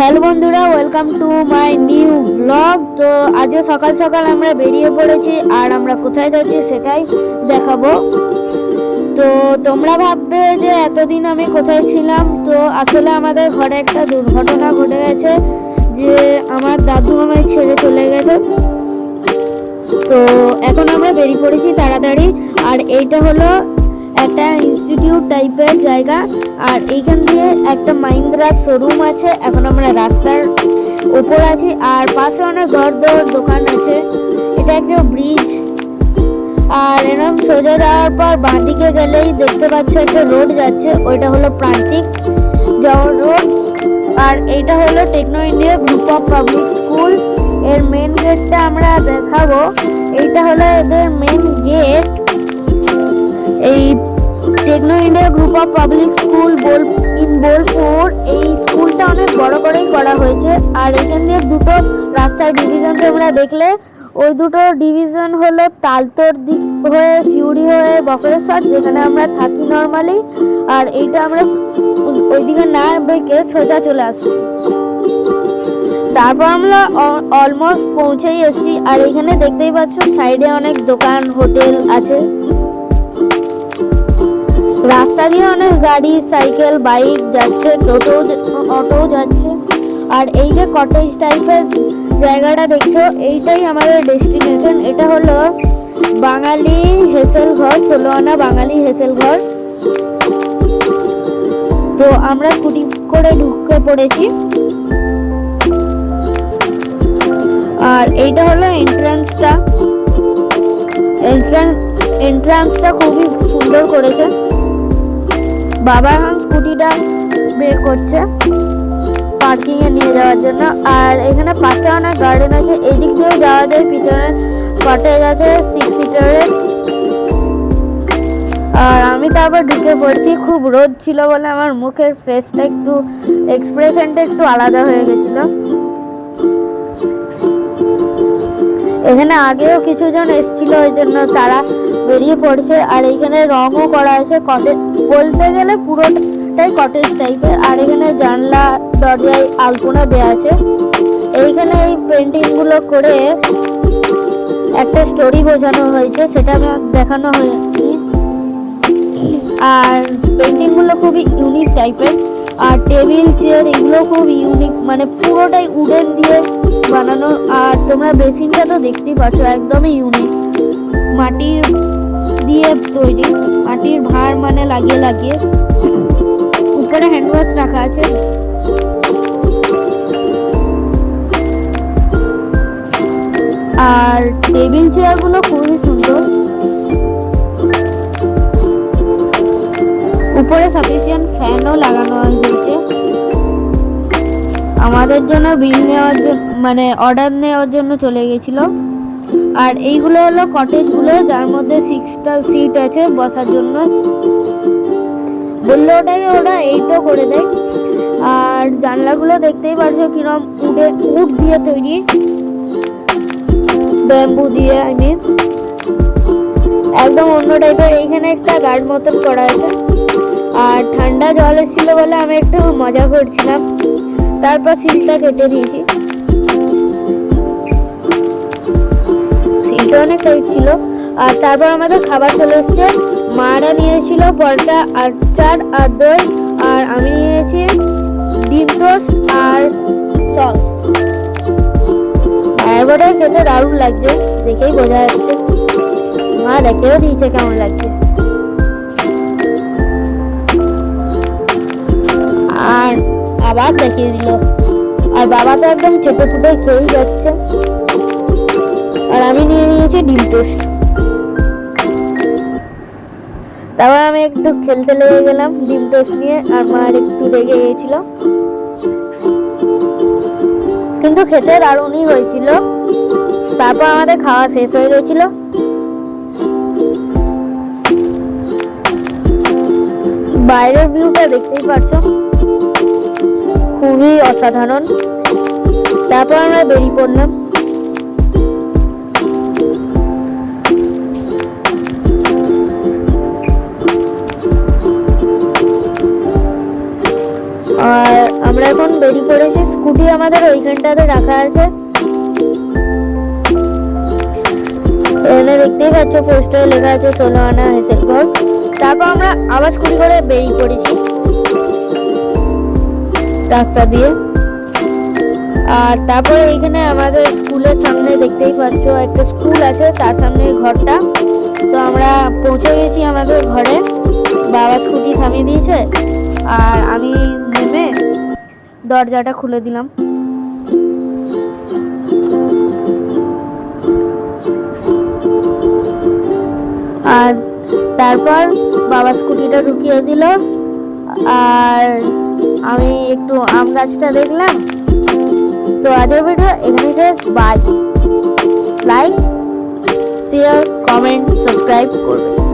Hello বন্ধুরা welcome to my new blog তো আজকে সকাল সকাল আমরা বেরিয়ে পড়েছি, আর আমরা কোথায় যাচ্ছি সেটাই দেখাবো। তো তোমরা ভাববে যে এতদিন আমি কোথায় ছিলাম, তো আসলে আমাদের ঘরে একটা দুর্ঘটনা ঘটে গেছে, যে আমার দাদু আমায় ছেড়ে চলে গেছে। তো এখন আমরা বেরিয়ে পড়েছি তাড়াতাড়ি, আর এইটা হলো ইনস্টিটিউট টাইপের জায়গা। আর এইখান দিয়ে একটা মাহিন্দ্রার শোরুম আছে। এখন আমরা রাস্তার ওপর আছি। আর পাশে অনেক ঘর দর দোকান আছে। এটা একটা ব্রিজ আর এরকম সোজা যাওয়ার পর বাঁদিকে গেলেই দেখতে পাচ্ছ একটা রোড যাচ্ছে। ওইটা হলো প্রান্তিক যাওয়ার রোড আর এইটা হলো Techno India group of public স্কুলের মেন গেটটা আমরা দেখাবো। এইটা হলো এদের main gate Techno India group of public school bowl in Bolpur এই স্কুলটা অনেক বড় করেই করা হয়েছে। আর এখান দিয়ে দুটো রাস্তার ডিভিশন তোমরা দেখলে। ওই দুটো ডিভিশন হলো তালতোর দিক হয়ে, সিউড়ি হয়ে, বকরেশ্বর, যেখানে আমরা থাকি নর্মালি আর এইটা আমরা ওইদিকে না বেঁকে সোজা চলে আসি তারপর আমরা অলমোস্ট পৌঁছেই এসেছি। আর এখানে দেখতেই পাচ্ছ সাইডে অনেক দোকান, হোটেল আছে। রাস্তা দিয়ে অনেক গাড়ি, সাইকেল, বাইক যাচ্ছে, টোটো অটো যাচ্ছে। আর এই যে কটেজ টাইপের জায়গাটা দেখছ, এইটাই আমাদের ডেস্টিনেশন এটা হলো বাঙালি হেসেল ঘর ষোলো আনা বাঙালি হেসেল ঘর। তো আমরা স্কুটি করে ঢুকে পড়েছি। আর এইটা হলো এন্ট্রান্সটা এন্ট্রান্স এন্ট্রান্সটা খুবই সুন্দর করেছে। বাবা এখন স্কুটিটা বের করছে পার্কিং এ নিয়ে যাওয়ার জন্য। আর এখানে পাশে অনেক গার্ডেন আছে। এই দিক দিয়েও যাওয়া যায় পিছনে কটেজ আছে সিক্স সিটারের আর আমি তারপর ঢুকে পড়ছি। খুব রোদ ছিল বলে আমার মুখের ফেসটা একটু এক্সপ্রেশনটা একটু আলাদা হয়ে গেছিল। এখানে আগেও কিছু জন এসেছিল, ওই জন্য তারা বেরিয়ে পড়ছে আর এখানে রঙও করা আছে কটেজ বলতে গেলে পুরোটাই কটেজ টাইপের আর এখানে জানলা, দরজায় আলপনা দেওয়া আছে। এইখানে এই পেন্টিংগুলো করে একটা স্টোরি বোঝানো হয়েছে, সেটা দেখানো হয়েছে আর পেন্টিংগুলো খুবই ইউনিক টাইপের আর টেবিল চেয়ার এগুলো খুব ইউনিক মানে পুরোটাই উডেন দিয়ে বানানো। আর তোমরা বেসিনটা তো দেখতেই পাচ্ছ, একদমই ইউনিক মাটির দিয়ে তৈরি, মাটির ভার মানে লাগিয়ে লাগিয়ে উপরে হ্যান্ড ওয়াশ রাখা আছে। আর টেবিল চেয়ারগুলো খুবই সুন্দর। উপরে সাফিসিয়েন্ট ফ্যানও লাগানো হয়েছে আমাদের জন্য বিল নেওয়ার জন্য মানে অর্ডার নেওয়ার জন্য চলে গেছিল। আর এইগুলো হলো কটেজগুলো যার মধ্যে সিক্সটা সিট আছে বসার জন্য। বলল ওটাকে ওরা এইটও করে দেয়। আর জানলাগুলো দেখতেই পারছ কিরম উডে উড দিয়ে তৈরি। ব্যাম্বু দিয়ে আই মিন একদম অন্য টাইপের এইখানে একটা গার্ড মতন করা আছে। আর ঠান্ডা জল এসেছিল বলে আমি একটু মজা করছিলাম। তারপর সিলটা কেটে দিয়েছি। সিলটা অনেক ছিল। আর তারপর আমাদের খাবার চলে এসছে। মারা নিয়েছিল পরোটা আর চার আর দই। আর আমি নিয়েছি ডিম টোস্ট আর সস। এবারে খেতে দারুণ লাগছে, দেখেই বোঝা যাচ্ছে। মা, দেখেও দিয়েছে কেমন লাগছে। আর আবার দেখিয়ে দিল। আর বাবা তো একদম চেপে ফুটে খেয়েই যাচ্ছে। আর আমি নিয়ে নিয়েছি ডিম টোস্ট। তারপর আমি একটু খেলতে লেগে গেলাম ডিম টোস্ট নিয়ে, আর মার একটু রেগে গিয়েছিল। কিন্তু খেতে দারুণই হয়েছিল। তারপর আমাদের খাওয়া শেষ হয়ে গেছিল। বাইরের ভিউটা দেখতেই পারছ। খুবই অসাধারণ। তারপর আমরা বেরিয়ে পড়লাম। বেরিয়ে পড়েছি স্কুটি আমাদের ওইখানটাতে রাখা আছে। এখানে দেখতেই পাচ্ছ, পোস্টারে লেখা আছে ষোলো আনা হেসেলগড় তারপর আমরা আবার স্কুটি করে বেরিয়ে পড়েছি। রাস্তা দিয়ে। আর তারপরে এইখানে আমাদের স্কুলের সামনে দেখতেই পাচ্ছ, একটা স্কুল আছে, তার সামনে ঘরটা। তো আমরা পৌঁছে গেছি আমাদের ঘরে। বাবা স্কুটি থামিয়ে দিয়েছে। আর আমি নেমে দরজাটা খুলে দিলাম। আর তারপর বাবা স্কুটিটা ঢুকিয়ে দিল। আর আমি একটু আম গাছটা দেখলাম। তো আজকের ভিডিও এখানেই শেষ। Bye like share comment subscribe করবে।